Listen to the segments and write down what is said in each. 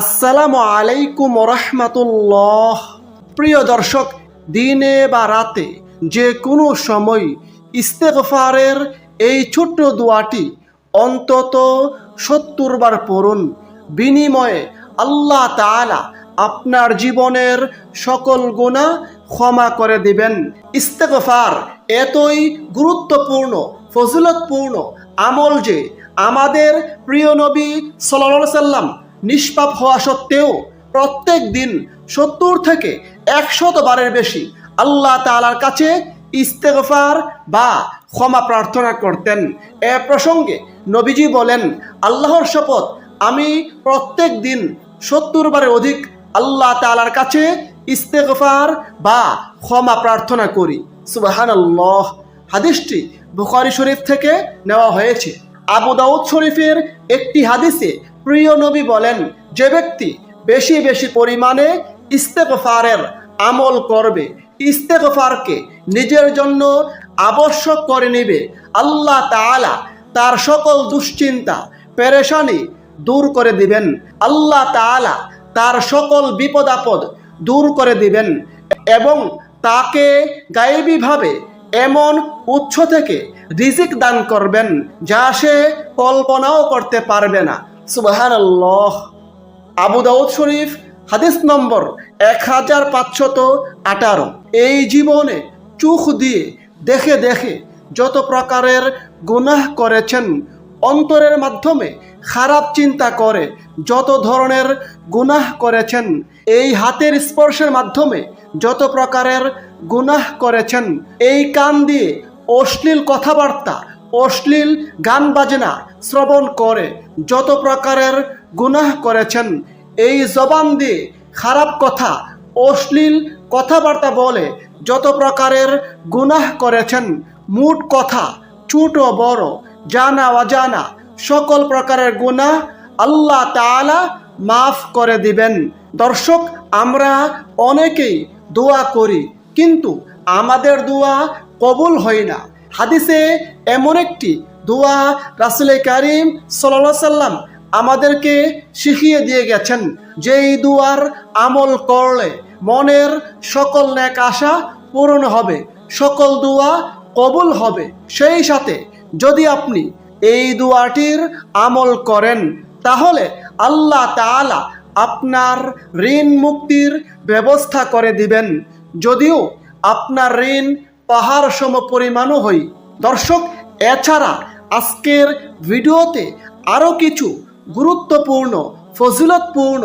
আসসালামু আলাইকুম রহমাতুল্লাহ প্রিয় দর্শক, দিনে বা রাতে যে কোনো সময় ইস্তেগফারের এই ছোট্ট দোয়াটি অন্তত সত্তর বার পড়ুন। বিনিময়ে আল্লাহ তাআলা আপনার জীবনের সকল গুণা ক্ষমা করে দিবেন। ইস্তেগফার এতই গুরুত্বপূর্ণ, ফজিলতপূর্ণ আমল যে আমাদের প্রিয় নবী সাল্লাম নিষ্পাপ হওয়া সত্ত্বেও প্রত্যেক দিন সত্তর থেকে একশত বারের বেশি আল্লাহ তাআলার কাছে ইস্তেগফার বা ক্ষমা প্রার্থনা করতেন। এ প্রসঙ্গে নবীজি বলেন, আল্লাহর শপথ আমি প্রত্যেক দিন সত্তর বারের অধিক আল্লাহ তালার কাছে ইস্তেগফার বা ক্ষমা প্রার্থনা করি। সুবাহান আল্লাহ হাদিসটি বুখারি শরীফ থেকে নেওয়া হয়েছে। আবু দাউদ শরীফের একটি হাদিসে প্রিয় নবী বলেন, যে ব্যক্তি বেশি বেশি পরিমাণে ইস্তেগফারের আমল করবে, ইস্তেগফারকে নিজের জন্য আবশ্যক করে নেবে, আল্লাহ তাআলা তার সকল দুশ্চিন্তা, পেরেশানি দূর করে দিবেন। আল্লাহ তাআলা তার সকল বিপদ আপদ দূর করে দিবেন এবং তাকে গায়েবীভাবে এমন উৎস থেকে রিজিক দান করবেন যা সে কল্পনাও করতে পারবে না। সুবাহান আবু দাউদ শরীফ, হাদিস নম্বর এক হাজার পাঁচশত আঠারো। এই জীবনে চোখ দিয়ে দেখে দেখে যত প্রকারের গুনাহ করেছেন, অন্তরের মাধ্যমে খারাপ চিন্তা করে যত ধরনের গুনাহ করেছেন, এই হাতের স্পর্শের মাধ্যমে যত প্রকারের গুনাহ করেছেন, এই কান দিয়ে অশ্লীল কথাবার্তা অশ্লীল গান বাজনা শ্রবণ করে, যত প্রকারের গুনাহ করেছেন, এই জবান দিয়ে খারাপ কথা, অশ্লীল কথাবার্তা বলে, যত প্রকারের গুনাহ করেছেন, মুট কথা ছোট বড়, জানা অজানা, সকল প্রকারের গুনাহ আল্লাহ তাআলা মাফ করে দিবেন। দর্শক, আমরা অনেকেই দোয়া করি, কিন্তু আমাদের দোয়া কবুল হয় না। হাদিসে এমন একটি দোয়া রাসুল করিম সাল্লা সাল্লাম আমাদেরকে শিখিয়ে দিয়ে গেছেন যেই দুয়ার আমল করলে মনের সকল ন্যাক আশা পূরণ হবে, সকল দোয়া কবুল হবে। সেই সাথে যদি আপনি এই দুয়াটির আমল করেন, তাহলে আল্লাহ তাআলা আপনার ঋণ মুক্তির ব্যবস্থা করে দিবেন। যদিও আপনার ঋণ পাহাড় সম পরিমাণও হই। দর্শক, এছাড়া আজকের ভিডিওতে আরও কিছু গুরুত্বপূর্ণ, ফজিলতপূর্ণ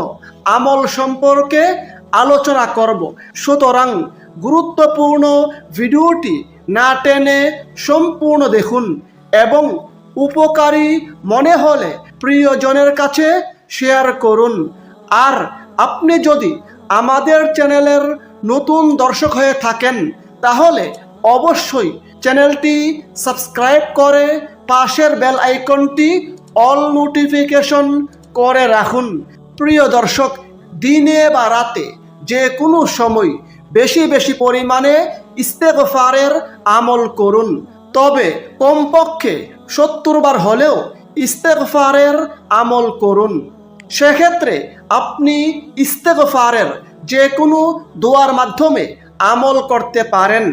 আমল সম্পর্কে আলোচনা করব। সুতরাং গুরুত্বপূর্ণ ভিডিওটি না টেনে সম্পূর্ণ দেখুন এবং উপকারী মনে হলে প্রিয়জনের কাছে শেয়ার করুন। আর আপনি যদি আমাদের চ্যানেলের নতুন দর্শক হয়ে থাকেন, তাহলে অবশ্যই চ্যানেলটি সাবস্ক্রাইব করে পাশের বেল আইকনটি অল নোটিফিকেশন করে রাখুন। প্রিয় দর্শক, দিনে বা রাতে যে কোনো সময় বেশি বেশি পরিমাণে ইস্তেগফারের আমল করুন। তবে কমপক্ষে সত্তর বার হলেও ইস্তেগফারের আমল করুন। সেক্ষেত্রে আপনি ইস্তেগফারের যে কোনো দোয়ার মাধ্যমে আমল করতে পারেন।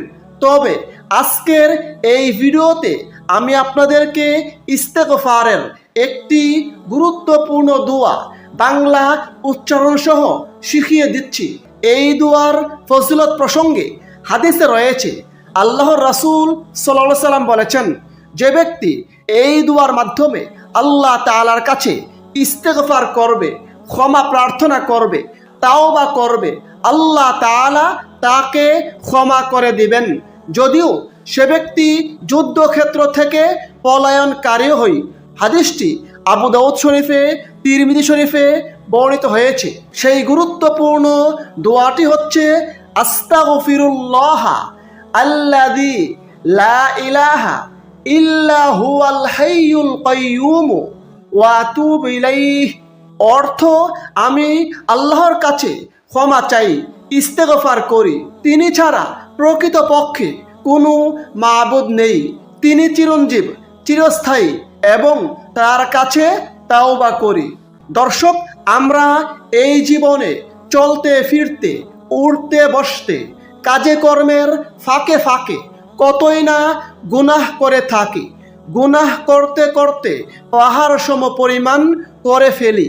তবে আজকের এই ভিডিওতে আমি আপনাদেরকে ইস্তেগফারের একটি গুরুত্বপূর্ণ দোয়া বাংলা উচ্চারণ সহ শিখিয়ে দিচ্ছি। এই দোয়ার ফজিলত প্রসঙ্গে হাদিসে রয়েছে, আল্লাহর রাসূল সাল্লাল্লাহু সাল্লাম বলেছেন, যে ব্যক্তি এই দোয়ার মাধ্যমে আল্লাহ তাআলার কাছে ইস্তেগফার করবে, ক্ষমা প্রার্থনা করবে তাও বা করবে, আল্লাহ তাআলা তাকে ক্ষমা করে দিবেন। যদিও সে ব্যক্তি যুদ্ধক্ষেত্র থেকে পলায়নকারী হই। হাদিসটি আবু দাউদ শরীফে, তিরমিজি শরীফে বর্ণিত হয়েছে। সেই গুরুত্বপূর্ণ দোয়াটি হচ্ছে, আস্তাগফিরুল্লাহ আল্লাযী লা ইলাহা ইল্লা হুয়াল হাইয়ুল কাইয়্যুম ওয়া ইলাইহি। অর্থ, আমি আল্লাহর কাছে ক্ষমা চাই, ইস্তেগফার করি। তিনি ছাড়া প্রকৃত পক্ষে কোনো মাবুদ নেই। তিনি চিরঞ্জীব, চিরস্থায়ী এবং তার কাছে তাওবা করি। দর্শক, আমরা এই জীবনে চলতে, ফিরতে উঠতে বসতে, কাজে কর্মের ফাঁকে ফাঁকে কতই না গুনাহ করে থাকি। গুনাহ করতে করতে পাহাড় সম পরিমাণ করে ফেলি।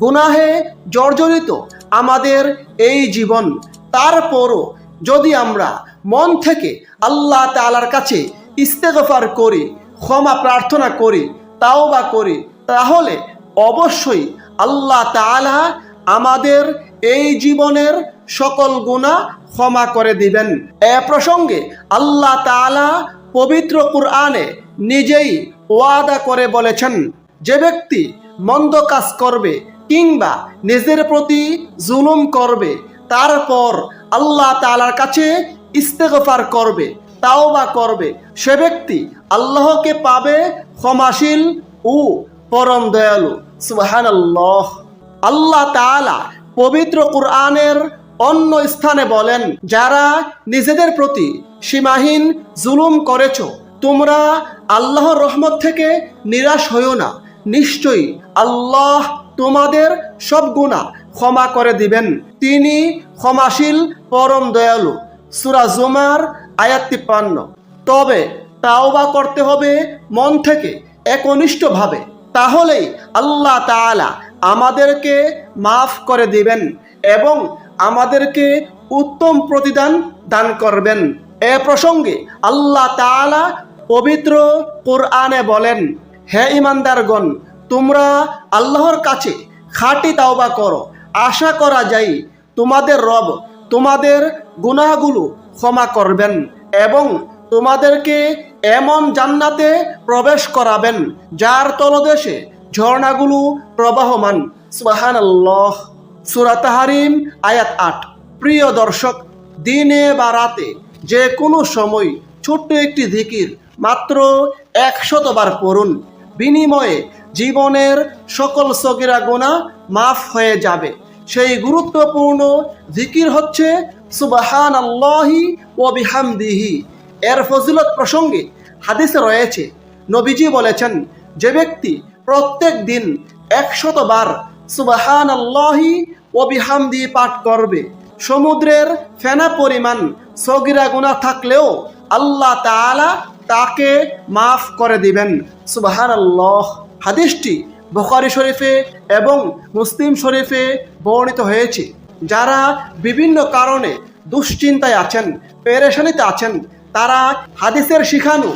গুনাহে জর্জরিত আমাদের এই জীবন। তারপরও যদি আমরা মন থেকে আল্লাহ তালার কাছে ইস্তেগফার করি, ক্ষমা প্রার্থনা করি তাও বা করি, তাহলে অবশ্যই আল্লাহ তাআলা আমাদের এই জীবনের সকল গুণা ক্ষমা করে দিবেন। এ প্রসঙ্গে আল্লাহ তাআলা পবিত্র কুরআনে নিজেই ওয়াদা করে বলেছেন, যে ব্যক্তি মন্দ কাজ করবে কিংবা নিজের প্রতি জুলুম করবে, তারপর আল্লাহ তালার কাছে ইস্তেগফার করবে তাও বা করবে, সে ব্যক্তি আল্লাহকে পাবে ক্ষমাশীল ও পরম দয়ালু। সুবাহান আল্লাহ আল্লাহ তাআলা পবিত্র কুরআনের অন্য স্থানে বলেন, যারা নিজেদের প্রতি সীমাহীন জুলুম করেছ, তোমরা আল্লাহর রহমত থেকে নিরাশ হইও না। নিশ্চয়ই আল্লাহ তোমাদের সব গুণা ক্ষমা করে দিবেন। তিনি ক্ষমাশীল, পরম দয়ালু। সুরা জুমার আয়াত তিপ্পান্ন। তবে তাওবা করতে হবে মন থেকে একনিষ্ঠভাবে। তাহলেই আল্লাহ তাআলা আমাদেরকে মাফ করে দিবেন এবং আমাদেরকে উত্তম প্রতিদান দান করবেন। এ প্রসঙ্গে আল্লাহ তাআলা পবিত্র কোরআনে বলেন, হে ইমানদারগণ তোমরা আল্লাহর কাছে খাঁটি তাওবা করো। আশা করা যায় তোমাদের রব তোমাদের গুনাহগুলো ক্ষমা করবেন এবং তোমাদেরকে এমন জান্নাতে প্রবেশ করাবেন, যার তলদেশে ঝর্ণাগুলো প্রবাহমান। সুবাহান সুরাতাহারিম আয়াত আট। প্রিয় দর্শক, দিনে বা রাতে যে কোনো সময় ছোট্ট একটি ধিকির মাত্র একশতবার পড়ুন। বিনিময়ে জীবনের সকল সগিরা গোনা মাফ হয়ে যাবে। সেই গুরুত্বপূর্ণ জিকির হচ্ছে সুবাহান আল্লাহি ও বিহামদিহি। এর ফজিলত প্রসঙ্গে হাদিসে রয়েছে, নবীজি বলেছেন, যে ব্যক্তি প্রত্যেক দিন একশতবার সুবাহান আল্লাহি ও বিহামদি পাঠ করবে, সমুদ্রের ফেনা পরিমাণ সগিরা গুণা থাকলেও আল্লাহ তাআলা তাকে মাফ করে দিবেন। সুবাহান আল্লাহ হাদিসটি বুখারি শরীফে এবং মুসলিম শরীফে বর্ণিত হয়েছে। যারা বিভিন্ন কারণে দুশ্চিন্তায় আছেন, পেরেশানিতে আছেন, তারা হাদিসের শিখানো,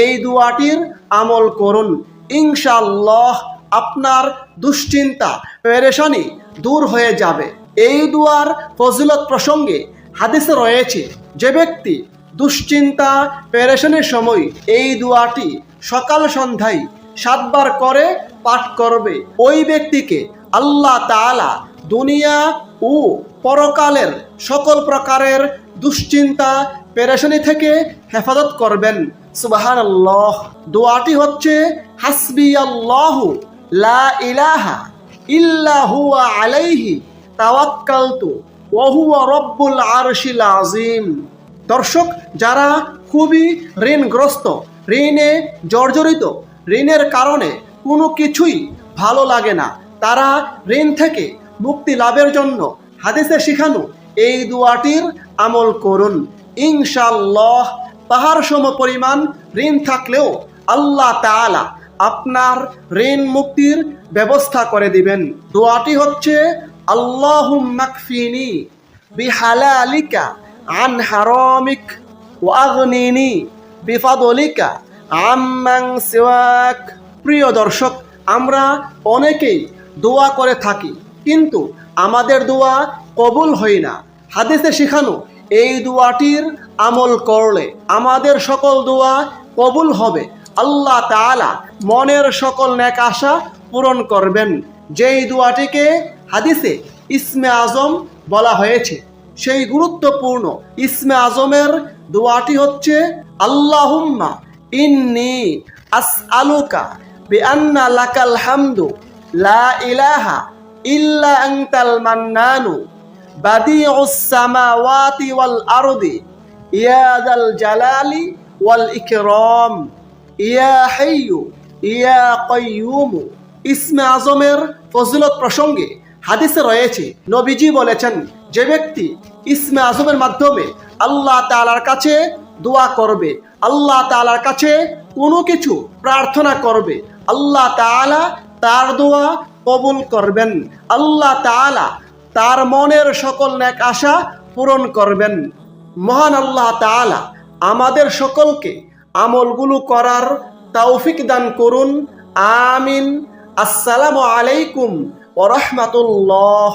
এই দুয়াটির আমল করুন। ইনশাআল্লাহ আপনার দুশ্চিন্তা, পেরেশানি দূর হয়ে যাবে। এই দুয়ার ফজিলত প্রসঙ্গে হাদিসে রয়েছে যে ব্যক্তি দুশ্চিন্তা, পেরেশানির সময় এই দুয়াটি সকাল সন্ধ্যায় সাতবার করে পাঠ করবে। ওই ব্যক্তিকে আল্লাহ তাআলা দুনিয়া ও পরকালের সকল প্রকারের দুশ্চিন্তা পেরেশানি থেকে হেফাজত করবেন। সুবাহান আল্লাহ দোয়াটি হচ্ছে হাসবি আল্লাহ লা ইলাহা ইল্লা হুয়া আলাইহি, তাওয়াক্কালতু ওয়া হুয়া রব্বুল আরশিল আযীম। দর্শক, যারা খুবই ঋণগ্রস্ত, ঋণে জর্জরিত, ঋণের কারণে কোনো কিছুই ভালো লাগে না, তারা ঋণ থেকে মুক্তি লাভের জন্য হাদিসে শিখানো, এই দুয়াটির আমল করুন। ইনশাল্লাহ পাহাড় সম পরিমাণ ঋণ থাকলেও আল্লাহ তাআলা আপনার ঋণ মুক্তির ব্যবস্থা করে দিবেন। দোয়াটি হচ্ছে আল্লাহ প্রিয় দর্শক, আমরা অনেকেই দোয়া করে থাকি কিন্তু আমাদের দোয়া কবুল হয় না। হাদিসে শেখানো, এই দোয়াটির আমল করলে আমাদের সকল দোয়া কবুল হবে। আল্লাহ তাআলা মনের সকল ন্যাক আশা পূরণ করবেন। যেই দোয়াটিকে হাদিসে ইসমে আজম বলা হয়েছে, সেই গুরুত্বপূর্ণ ইসমে আজমের দোয়াটি হচ্ছে, আল্লাহুম্মা ইন্নি আসআলুকা বিআন্না লাকাল হামদু লা ইলাহা ইল্লা আনতাল মান্নানু বাদিউস সামাওয়াতি ওয়াল আরদি। ইয়া যাল জালালি ওয়াল ইকরাম। ইয়া হাইয়ু, ইয়া কাইয়ুম। ইসমে আজমের ফজিলত প্রসঙ্গে হাদিসে রয়েছে, নবীজি বলেছেন, যে ব্যক্তি ইসমে আজমের মাধ্যমে আল্লাহ তাআলার কাছে দোয়া করবে, আল্লাহ তাআলার কাছে কোনো কিছু প্রার্থনা করবে, আল্লাহ তাআলা তার দোয়া কবুল করবেন। আল্লাহ তালা তার মনের সকল ন্যাক আশা পূরণ করবেন। মহান আল্লাহ তালা আমাদের সকলকে আমলগুলো করার তৌফিক দান করুন। আমিন। আসসালামু আলাইকুম ওরহমাতুল্লাহ